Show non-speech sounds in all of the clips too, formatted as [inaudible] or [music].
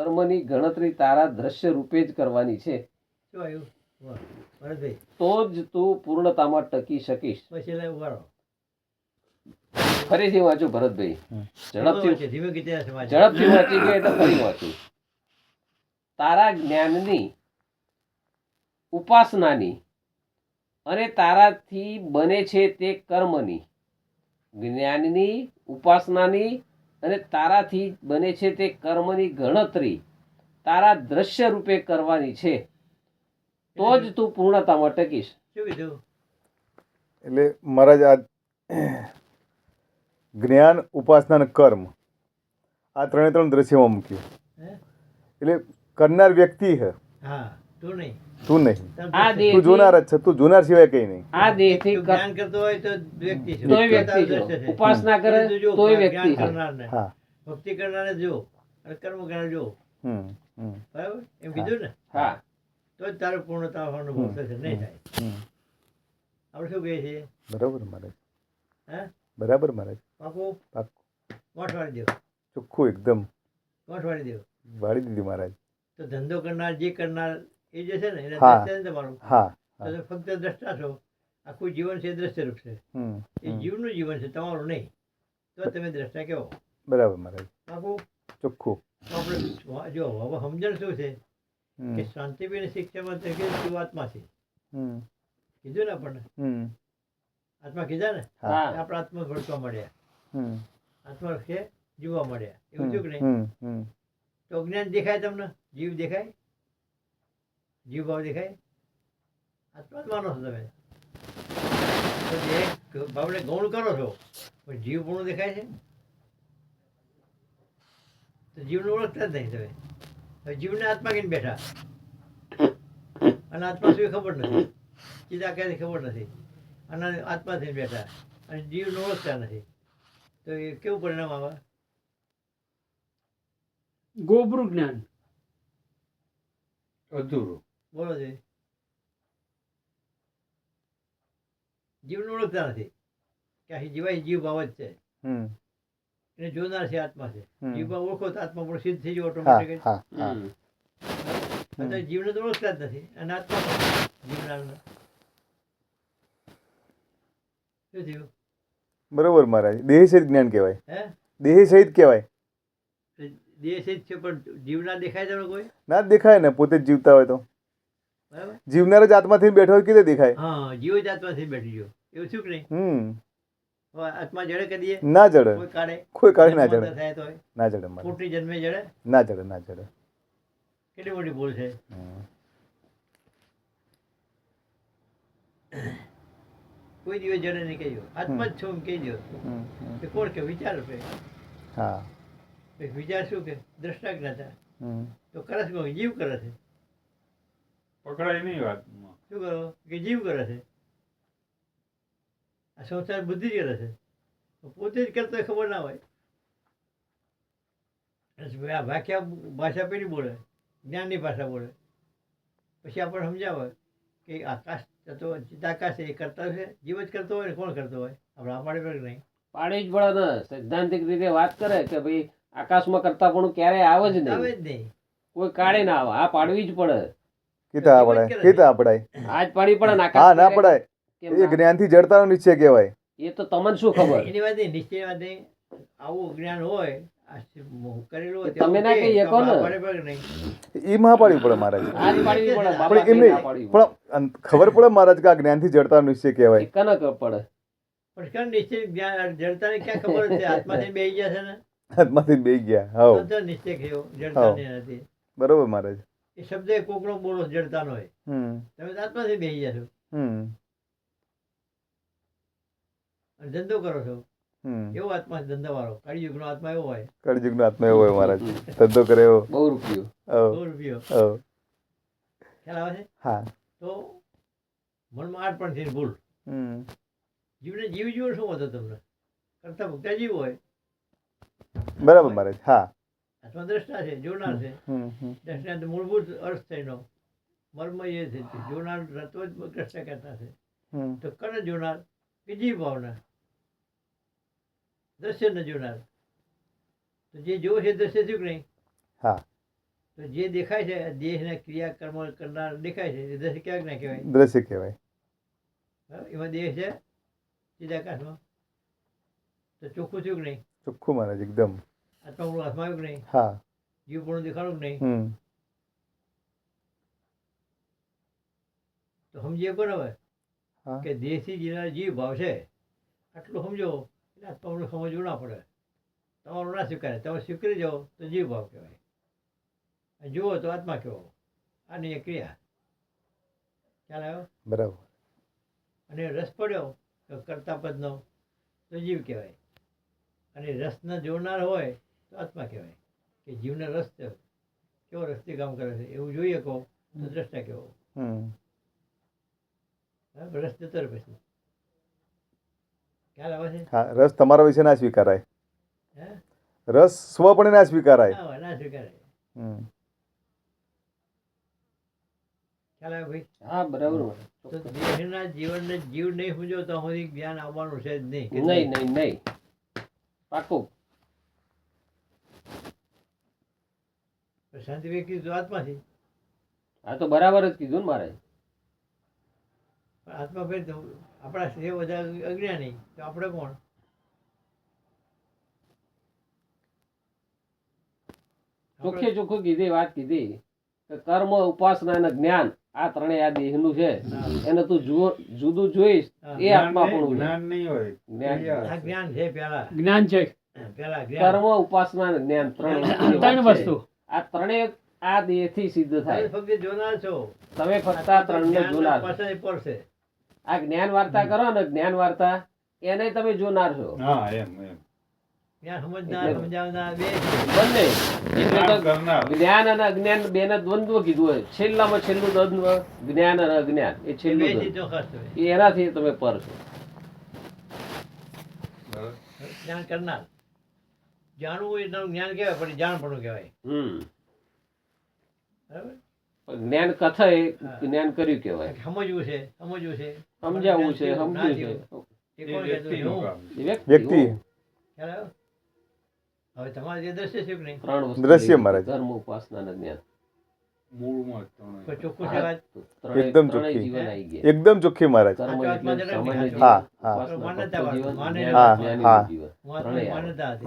કર્મની ગણતરી તારા દ્રશ્ય રૂપે જ કરવાની છે. તો જ તું પૂર્ણતામાં ટકી શકીશ. ફરીથી વાંચું ભરતભાઈ. ઝડપથી વાંચી ગયા એટલે ફરી વાંચું. તારા જ્ઞાનની ઉપાસનાની અને તારાથી બને છે તે કર્મની. જ્ઞાનની ઉપાસનાની અને તારાથી બને છે તે કર્મની ગણતરી. તારા દ્રશ્ય રૂપે કરવાની છે. તો જ તું પૂર્ણતામાં ટકીશ. એટલે મહારાજ આ જ્ઞાન ઉપાસના અને કર્મ આ ત્રણે ત્રણ દ્રશ્યમાં મૂક્યું. એટલે કરનાર વ્યક્તિ હે. હા. તું નહીં. તું આ દેહ તું જોનાર જ છે તું જોનાર સિવાય કઈ નહીં. આ દેહથી જ્ઞાન કરતો હોય તો વ્યક્તિ છે. તોય વ્યક્તિ છે. ઉપાસના કરે તોય વ્યક્તિ છે. હા. ભક્તિ કરનારને જો. અને કર્મ કરનાર જો. હમ હમ. બરાબર? એમ કીધું ને? હા. તો જ તારો પૂર્ણતા અનુભવ થશે નહીં થાય. હમ. આપણે શું કહીએ છીએ? બરાબર મહારાજ. હે? બરાબર મહારાજ. પાકું? પાકું. ગોઠ વાળી દો. ચોખ્ખું એકદમ. ગોઠ વાળી દો. વાળી દીધી મહારાજ. તો ધંધો કરનાર જે કરનાર એ જે છે ને એને. દ્રષ્ટા તમારું હા તમે ફક્ત દ્રષ્ટા છો આખું જીવન છે દ્રશ્ય રૂપ છે. એ. જીવનું જીવન છે તમારું નહીં. તો તમે દ્રષ્ટા કેવો? બરાબર મહારાજ. આખું ચોખ્ખું. આપણે જો હવે સમજણ શું છે? કે શાંતિબેન શિક્ષામાં તરીકે કીધું આત્મા છે. હમ. કીધું ને આપણને? આત્મા કીધા ને? આપણે આત્મા ભડકવા મળ્યા હમ. આત્મા છે જોવા મળ્યા એવું થયું કે નહીં? તો અજ્ઞાન દેખાય તમને? જીવ દેખાય? જીવ ભાવ દેખાય? આત્મા જ માનો છો તમે. તો જે ભાવને ગૌણ કરો છો પણ જીવ પૂર્ણ દેખાય છે? તો જીવને ઓળખતા જ નહીં તમે. હવે જીવને આત્મા કહીને બેઠા. અને આત્મા શું ખબર નથી. ચિતા ક્યાંથી ખબર નથી. અને આત્મા થઈને બેઠા. અને જીવને ઓળખતા નથી. તો એ કેવું પરિણામ આવે? ગોબરું જ્ઞાન. અધૂરું. બોલો છે. જીવને ઓળખતા નથી. કે આ જીવાય જીવ ભાવ જ છે. એને જોનાર છે આત્મા છે. જીવ ભાવ ઓળખો તો આત્મા પણ સિદ્ધ થઈ જાય ઓટોમેટિક હા હા. અત્યારે જીવને તો ઓળખતા જ નથી. અને આત્મા પણ શું થયું? બરોબર મહારાજ. દેહ સહિત જ્ઞાન કહેવાય. હે? દેહ સહિત કહેવાય. દેહ સહિત છે પણ જીવના દેખાય તમને કોઈ? ના દેખાય ને પોતે જ જીવતા હોય તો. જીવનાર જ આત્માથી બેઠો કીધે દેખાય? હા જીવ જ આત્માથી બેઠી ગયો. એવું શું કે હમ. આત્મા જડે કરીએ ના જડે. કોઈ કાઢે? કોઈ કાઢે ના જડે. ના જડે ખોટી જન્મે જડે? ના જડે ના જડે. કેટલી મોટી ભૂલ છે? કોઈ દિવસ જડે નહીં કહેજો. આત્મા જ છું એમ કહેજો. કે કોણ કે? વિચાર પે હા. વિચાર શું કે? દ્રષ્ટા જ્ઞાતા તો કરસ જીવ કરે છે. પકડાય નહીં વાતમાં. શું કરો? કે જીવ કરે છે? આ સંસાર બુદ્ધિ જ કરે છે? તો પોતે જ કરતો ખબર ના હોય. આ વાક્યા ભાષા પેલી બોલે જ્ઞાનની ભાષા બોલે. પછી આપણને સમજાવે કે આકાશ તો ચિત્તાકાશ એ કરતા છે જીવ જ કરતો હોય ને કોણ કરતો હોય? આપણે આ પાડે પર નહીં? પાડી જ પડે ને. સૈદ્ધાંતિક રીતે વાત કરે કે ભાઈ આકાશમાં કરતા પણ ક્યારેય આવે જ આવે જ નહીં. કોઈ કાળે ના આવે. આ પાડવી જ પડે. કીધા આપડાય કીધા આપડાય આજ પાડવી પડે ના હા ના પડાય. એ જ્ઞાનથી જડતાનો નિશ્ચય કહેવાય. એ તો તમને શું ખબર? એની વાત નિશ્ચય વાત આવું જ્ઞાન હોય આ કરેલું હોય તમે ના કહી શકો ને. પાડે માં પાડવી પડે મહારાજ આજ પાડવી પડે બાપા પણ એમ નહીં ના પાડવી પડે. પણ ખબર પડે મહારાજ કે આ જ્ઞાનથી જડતાનો નિશ્ચય કહેવાય. કને પડે. પણ કેમ નિશ્ચય જ્ઞાન જડતાને ક્યાં ખબર છે? આત્માથી બેસી ગયા છે ને? હાથમાંથી બે ગયા હા નિશ્ચય નથી. બરોબર મહારાજ એ શબ્દ એ કોકનો બોલો જડતાનો હોય. તમે આત્માથી બેસી જશો. અને ધંધો કરો છો. એવો આત્મા ધંધાવાળો. કળિયુગનો આત્મા એવો હોય. કળજુગનો આત્મા એવો હોય મહારાજ. ધંધો કરે એવો. બહુ રૂપિયો. બહુ રૂપિયો. ખ્યાલ આવે છે? હા. તો મનમાં આઠ પણ થઈને ભૂલ. હમ. જીવને જીવ જીવન શું હતો તમને? કરતા ભૂખતા જીવ હોય. બરાબર મહારાજ. હા. આત્મા દ્રષ્ટા છે જોનાર છે. દ્રષ્ટાંત મૂળભૂત અર્થ થઈનો મર્મ એ છે જોનાર રત્વ જ દ્રષ્ટા કહેતા છે. તો કને જોનાર બીજી ભાવના દ્રશ્ય ન જોનાર. તો જે જોવે છે દ્રશ્ય થયું કે નહીં? હા. તો જે દેખાય છે દેહના ક્રિયા કર્મ કરનાર દેખાય છે એ દ્રશ્ય ક્યાંક ના કહેવાય. દ્રશ્ય કહેવાય? એમાં દેહ છે ચિદાકાશમાં તો ચોખ્ખું થયું કે નહીં? ચોખ્ખું મહારાજ એકદમ. આત્માપણું હાથમાં આવ્યું નહીં. હા. જીવપણું દેખાડું નહીં? તો સમજીએ બરાબર કે દેહથી જીવનાર જીવ ભાવ છે. આટલું સમજો એટલે આત્માપણું સમજવું ના પડે. તમારું ના સ્વીકારે. તમે સ્વીકારી જાઓ તો જીવ ભાવ કહેવાય. અને જુઓ તો આત્મા કહેવો આની એક ક્રિયા. ખ્યાલ આવ્યો? બરાબર. અને રસ પડ્યો તો કરતા પદનો તો જીવ કહેવાય. અને રસને જોડનાર હોય તો આત્મા કહેવાય. કે જીવને રસ છે. કેવો રસ્તે કામ કરે છે? એવું જોઈએ કહો તો દ્રષ્ટા કેવો રસ જતો રહે પછી. ખ્યાલ આવે છે? હા રસ તમારા વિશે ના સ્વીકારાય. રસ સ્વ પણ ના સ્વીકારાય. ના સ્વીકારાય. ખ્યાલ આવે ભાઈ? હા બરાબર તો દેહના જીવનને જીવ નહીં સમજો તો સુધી જ્ઞાન આવવાનું છે જ નહીં. નહીં નહીં નહીં. પાકું. શાંતિ કીધું આત્માથી આ તો બરાબર જ કીધું ને મારે. આત્મા ફેર તો આપણા છે બધા અજ્ઞાની તો આપણે કોણ? ચોખ્ખે ચોખ્ખું કીધી વાત કીધી કે કર્મ ઉપાસના અને જ્ઞાન આ ત્રણેય આ દેહનું છે. એને તું જુઓ- જુદું જોઈશ એ આત્મા પણ જ્ઞાન નહીં હોય જ્ઞાન. છે પેલા જ્ઞાન છે. પેલા કર્મ ઉપાસના અને જ્ઞાન ત્રણ ત્રણ વસ્તુ. આ ત્રણેય આ દેહથી સિદ્ધ થાય. ફક્ત જોનાર છો. તમે ફક્ત આ ત્રણને જોનાર. પડશે. આ જ્ઞાન વાર્તા કરો ને જ્ઞાન વાર્તા એને તમે જોનાર છો. હા એમ એમ. જ્ઞાન સમજનાર એટલે- બે દ્વંદ્વ કીધું હોય. છેલ્લામાં છેલ્લું દ્વંદ્વ જ્ઞાન અને અજ્ઞાન. એ છેલ્લું એનાથી તમે પર છો. જ્ઞાન કરનાર. જાણવું હોય એનું જ્ઞાન કહેવાય પણ જાણપણું કહેવાય. હમ. બરાબર? જ્ઞાન કથા એ જ્ઞાન કર્યું કહેવાય. સમજવું છે સમજવું છે. સમજાવવું છે સમજવું છે. એ એ. એ વ્યક્તિ? હવે તમારે જે દ્રશ્ય છે કે નહીં? દ્રશ્ય મારે ધર્મ ઉપાસના જ્ઞાન. એકદમ ચોખ્ખી. ચોખ્ખી મહારાજ. હા, હા. માન્યતા હા,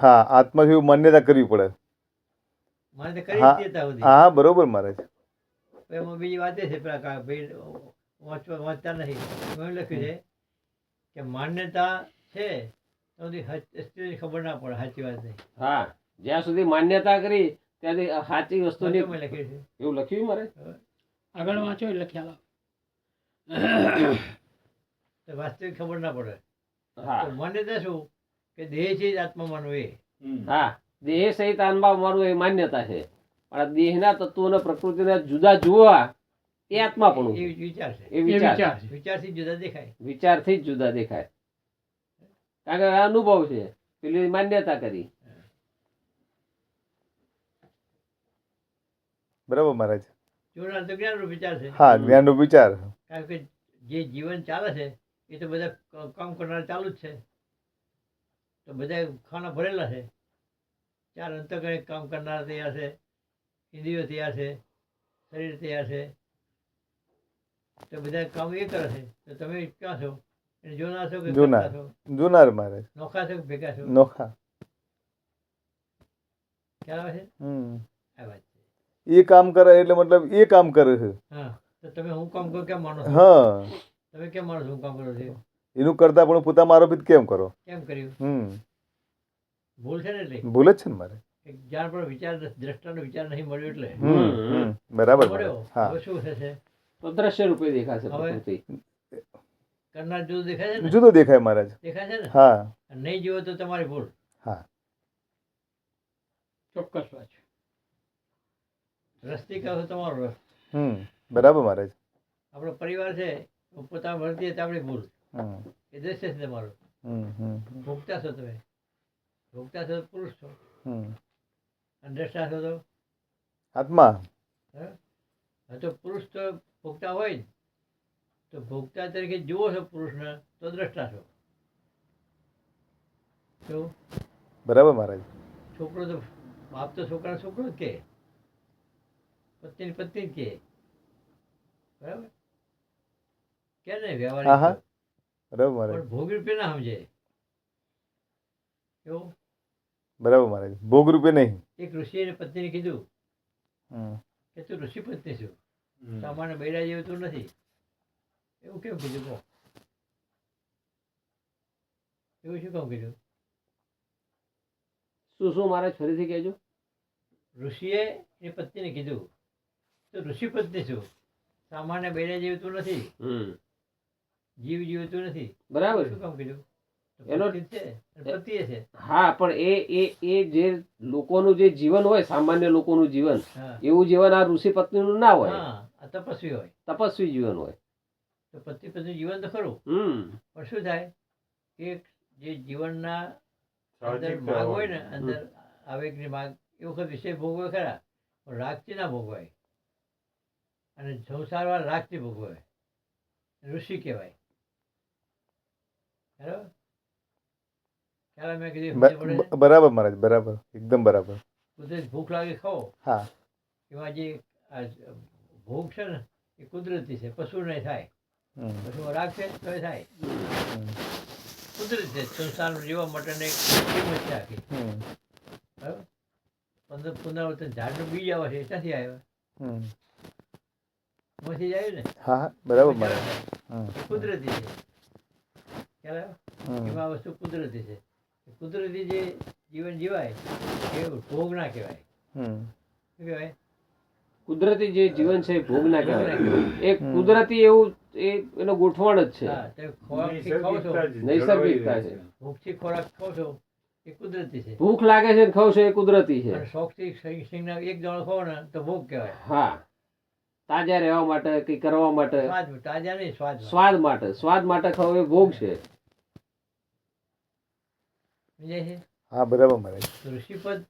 હા. આત્માથી કરવી પડે. હા. બરોબર મહારાજ. એમાં બીજી વાત એ છે વાંચતા નથી લખ્યું છે કે માન્યતા છે તો ખબર ના પડે સાચી વાત નહીં. હા જ્યાં સુધી માન્યતા કરી ત્યાંથી સાચી વસ્તુની લખ્યું એવું લખ્યું મારે? આગળ વાંચો એટલે ખ્યાલ આવે. [coughs] વાસ્તવિક ખબર ના પડે. હા. તો માન્યતા શું? કે દેહ છે જ આત્મા માનવું એ હા. દેહ સહિત આત્મા માનવું એ માન્યતા છે. પણ દેહના તત્વોને પ્રકૃતિને જુદા જોવા એ આત્મા પણ એ વિચાર છે. એ વિચાર. વિચારથી જુદા દેખાય. વિચારથી જ જુદા દેખાય. કારણ કે આ અનુભવ છે. પેલી માન્યતા કરી. બરાબર મહારાજ? જોડાણ તો જ્ઞાનનો વિચાર છે. હા જ્ઞાનનો વિચાર. કારણ કે જે જીવન ચાલે છે એ તો બધા કામ કરનાર ચાલુ જ છે. તો બધા ખાના ભરેલા છે. ચાર અંતકણે કામ કરનાર તૈયાર છે ઇન્દ્રિયો તૈયાર છે શરીર તૈયાર છે. તો બધા કામ એ કરે છે. તો તમે ક્યાં છો? એને જોનાર છો કે જોનાર. જોનાર મારે નોખા છો કે ભેગા છો? નોખા. ક્યાં આવે છે? હમ. આ વાત. એ કામ કરે એટલે મતલબ એ કામ કરે છે. તમે હું કામ કરો કેમ માનો હા. તમે કેમ માનો હું કામ કરો છો? એનું કરતા પણ પોતામાં આરોપિત કેમ કરો? કેમ કર્યું? હમ. ભૂલ છે ને એટલે? ભૂલ જ છે ને મારે. જ્ઞાન પર વિચાર દ્રષ્ટાનો વિચાર નહીં મળ્યો એટલે. હમ હમ. બરાબર મળ્યો. હા. શું થશે? તો દ્રશ્ય રૂપે દેખાશે હવે- પ્રકૃતિ. કરનાર જુદો દેખાય છે ને? જુદો દેખાય મહારાજ. દેખાય છે ને? હા. નહીં જીવો તો તમારી ભૂલ. હા. ચોક્કસ વાત છે રસ્તી કહો તમારો રસ હમ બરાબર મહારાજ આપણો પરિવાર છે પોતાના વર્તીએ તો આપણી ભૂલ. એ દ્રશ્ય છે તમારું ભોગતા છો તમે. ભોગતા છો પુરુષ છો. હમ. અને દ્રષ્ટા છો તો? આત્મા. હા? તો પુરુષ તો ભોગતા હોય જ. તો ભોગતા તરીકે જુઓ છો પુરુષને તો દ્રષ્ટા છો. બરાબર મહારાજ છોકરો તો બાપ તો છોકરા છોકરો જ કે. પત્ની પત્ની કે. બરાબર? કે ને વ્યવહાર બરાબર પણ ભોગ રૂપે ના સમજે. કેવું બરાબર મહારાજ ભોગ રૂપે નહીં. એક ઋષિએ પત્નીને કીધું હમ. કે તું ઋષિ પત્ની છું. સામાન્ય બૈરા જેવું તું નથી. એવું કેમ કીધું કહો એવું શું કામ કીધું? શું શું મારે ફરીથી કહેજો? ઋષિએ એ પત્નીને કીધું તો ઋષિપત્ની શું છું સામાન્ય બેને જીવતું નથી. જીવ જીવતું નથી. બરાબર. શું કામ કીધું? એનો- છે? હા પણ એ એ એ જે લોકોનું જે જીવન હોય સામાન્ય લોકોનું જીવન એવું જીવન આ ઋષિ પત્નીનું ના હોય. હા આ તપસ્વી હોય. તપસ્વી જીવન હોય. તો પતિ પત્ની જીવન તો ખરું. હમ. પણ શું થાય? કે જે જીવનના અંદર માગ હોય ને અંદર આવેગની માગ એ વખત વિષય ભોગવે ખરા. પણ રાગથી ના ભોગવાય. અને સંસારવાળા લાગતી ભોગવે ઋષિ કહેવાય. બરાબર મહારાજ બરાબર. એકદમ બરાબર. કુદરત ભૂખ લાગે ખાઓ હા. એમાં જે ભૂખ છે ને એ કુદરતી છે પશુ નહીં થાય. પશુમાં છે તો થાય. કુદરત છે સંસારમાં જીવવા માટેની એક કિંમત છે આખી. હમ. બરાબર? પંદર પુનરાવર્તન ઝાડનું બીજ આવે છે ત્યાંથી આવ્યા? હમ. જાય ને હા હા બરાબર. એ કુદરતી છે. એમાં વસ્તુ કુદરતી છે. કુદરતી જે જીવન જીવાય એ ભોગ ના કહેવાય. હમ. શું કહેવાય? કુદરતી જે જીવન છે એ ભોગ ના કહેવાય. એ કુદરતી એવું એ એનો ગોઠવણ જ છે. નૈસર્ગિકતા છે. ભૂખથી ખોરાક ખાવ છો એ કુદરતી છે. ભૂખ લાગે છે ને છો એ કુદરતી છે. શોખ શોખથી એક દાણો ખાવ ને તો ભોગ કહેવાય. હા. તાજા રહેવા માટે કે કરવા માટે? સ્વાદ તાજા નહીં સ્વાદ સ્વાદ માટે. સ્વાદ માટે ખાવ એ ભોગ છે. હા બરાબર મારે. ઋષિપદ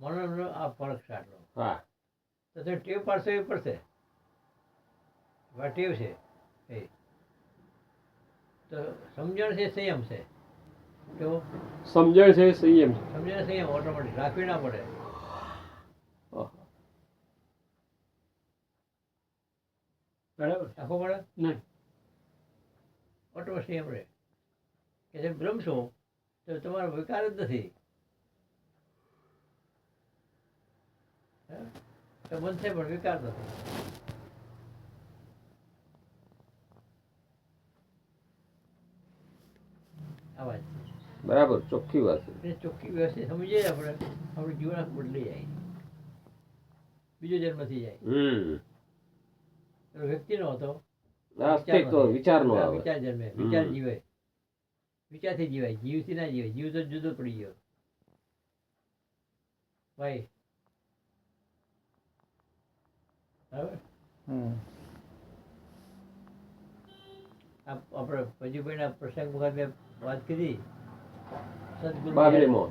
મનોનો આ ફરક સાટલો હા. તો તમે ટેવ પાડશે એ પડશે? ટેવ છે. એ. તો સમજણ છે સંયમ છે. તો? સમજણ છે સંયમ સમજણ સંયમ ઓટોમેટિક રાખવી ના પડે. બરાબર? આખો પડે નહીં. ઓટો સંયમ આપણે કે તમે ભ્રમશો તો તમારો વિકાર જ નથી. હે? તો બનશે પણ વિકાર નથી. બરાબર ચોખ્ખી વાત ચોખ્ખી વ્યવસ્થિત સમજીએ આપણે. આપણું જીવન બદલી જાય. બીજો જન્મ થઈ જાય. હમ પેલો વ્યક્તિ નો હતો. અસ્તિત્વ વિચારનો આવે. વિચાર જન્મે વિચાર જીવે. વિચારથી જીવાય. જીવથી ના જીવાય. જીવ તો જુદો પડી ગયો. ભાઈ. આપણે પજુભાઈના પ્રસંગ વખત મેં વાત કરી. સદગુરુ.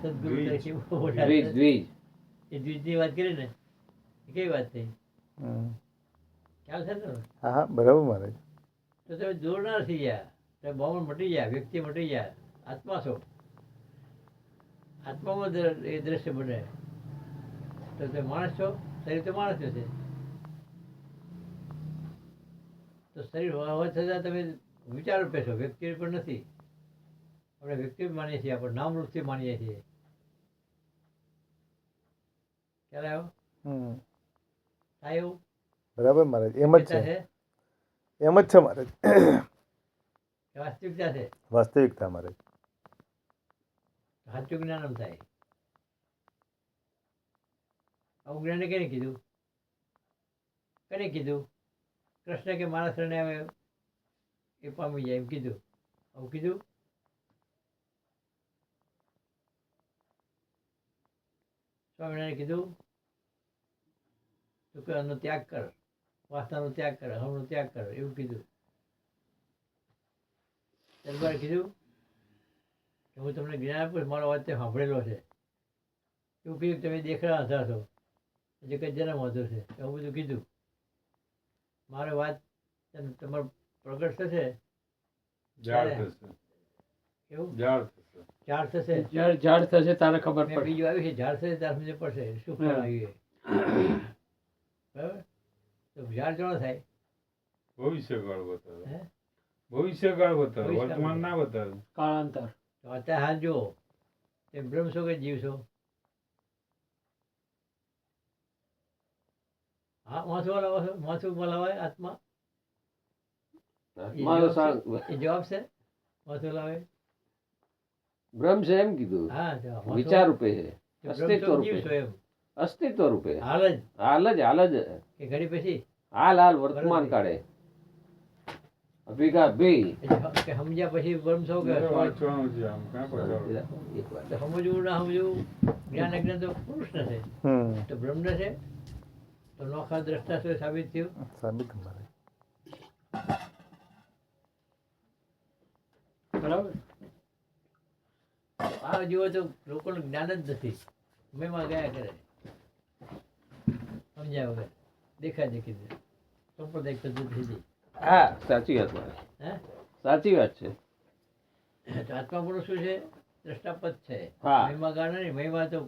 સદગુરુ દ્વિજ. તરીકે એ દ્વિજની વાત કરી ને? કઈ વાત થઈ? હમ. ખ્યાલ છે ને હા હા બરાબર મહારાજ તો તમે જોડનાર થઈ ગયા. તમે બાવન મટી ગયા વ્યક્તિ મટી ગયા. આત્મા છો. આત્મામાં એ દ્રશ્ય બને. તો તમે માણસ છો? શરીર તો માણસ છે તો શરીર હોવા છતાં તમે વિચાર રૂપે છો વ્યક્તિ પણ નથી. આપણે વ્યક્તિ માનીએ છીએ આપણે નામ રૂપથી માનીએ છીએ. ખ્યાલ આવ્યો. થાય એવું? બરાબર મહારાજ? એમ જ છે. એમ જ છે મહારાજ. વાસ્તવિકતા છે? વાસ્તવિકતા મહારાજ. સાચું જ્ઞાન થાય. આવું જ્ઞાને કેને કીધું? કોને કીધું? કૃષ્ણ કે મારા શરણે આવે એ પામી જાય એમ કીધું. આવું કીધું? સ્વામિનારાયણ કીધું તું કે ત્યાગ કર. વાસનાનો ત્યાગ કરે હમનો ત્યાગ કર એવું કીધું. દરબાર કીધું કે હું તમને જ્ઞાન આપું મારો વાત તે સાંભળેલો છે. એવું કીધું તમે દેખડા હતા છો. હજી કંઈ જન્મ હતો છે. એવું બધું કીધું. મારે વાત તમ- તમારો પ્રગટ થશે? ઝાડ થશે. એવું? ઝાડ થશે. ઝાડ થશે? તારે ખબર પડે બીજું આવ્યું છે ઝાડ થશે ત્યારે સમજ પડશે. શું ફળ. આવ્યું [coughs] બરાબર? તો ઝાડ ચોળો થાય? ભવિષ્યકાળ બતાવે. ભવિષ્યકાળ બતાવે વર્તમાન ના બતાવે. કાળાંતર. તો અત્યારે હાથ જો તે બ્રહ્મ છો કે જીવ છો? હા માથું હલાવો છો? માથું આત્મા? જવાબ છે? માથું લાવે બ્રહ્મ છે એમ કીધું. હા વિચાર રૂપે છે. અસ્તિત્વ રૂપે. એમ? અસ્તિત્વ રૂપે. હાલ જ? હાલ જ હાલ જ. કે ઘડી પછી? હાલ હાલ વર્તમાન કાળે. અભિગા ભી. કે સમજ્યા પછી બ્રહ્મ સૌ કે? સમજવું ના સમજવું જ્ઞાન અજ્ઞાન તો પુરુષ ને છે તો બ્રહ્મ ને છે? તો નોખા દ્રષ્ટા શું સાબિત થયું? સાબિત બરાબર? આ જુઓ તો લોકોનું જ્ઞાન જ નથી. મેમાં ગયા કરે. સમજ્યા વગર દેખા દેખી દે સંપ્રદાય પદ્ધતિ હા સાચી વાત હે? સાચી વાત છે. આત્મા પુરુષ શું છે? દ્રષ્ટાપદ છે. મહિમા ગાળ મહિમા તો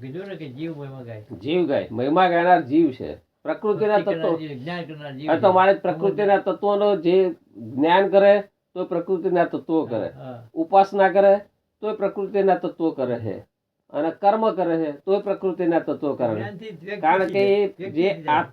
કીધું ને કે જીવ મહિમા ગાય. જીવ ગાય. મહિમા ગાયનાર જીવ છે. પ્રકૃતિના તત્વો. જ્ઞાન કરનાર જીવ તો મારે પ્રકૃતિના તત્વોનો જે જ્ઞાન કરે તો પ્રકૃતિના તત્વો કરે. ઉપાસના કરે તો પ્રકૃતિના તત્વો કરે છે. અને કર્મ કરે છે તો પ્રકૃતિના તત્વો કરે છે જ્ઞાનથી જ વ્યક્તિ કારણ કે એ જે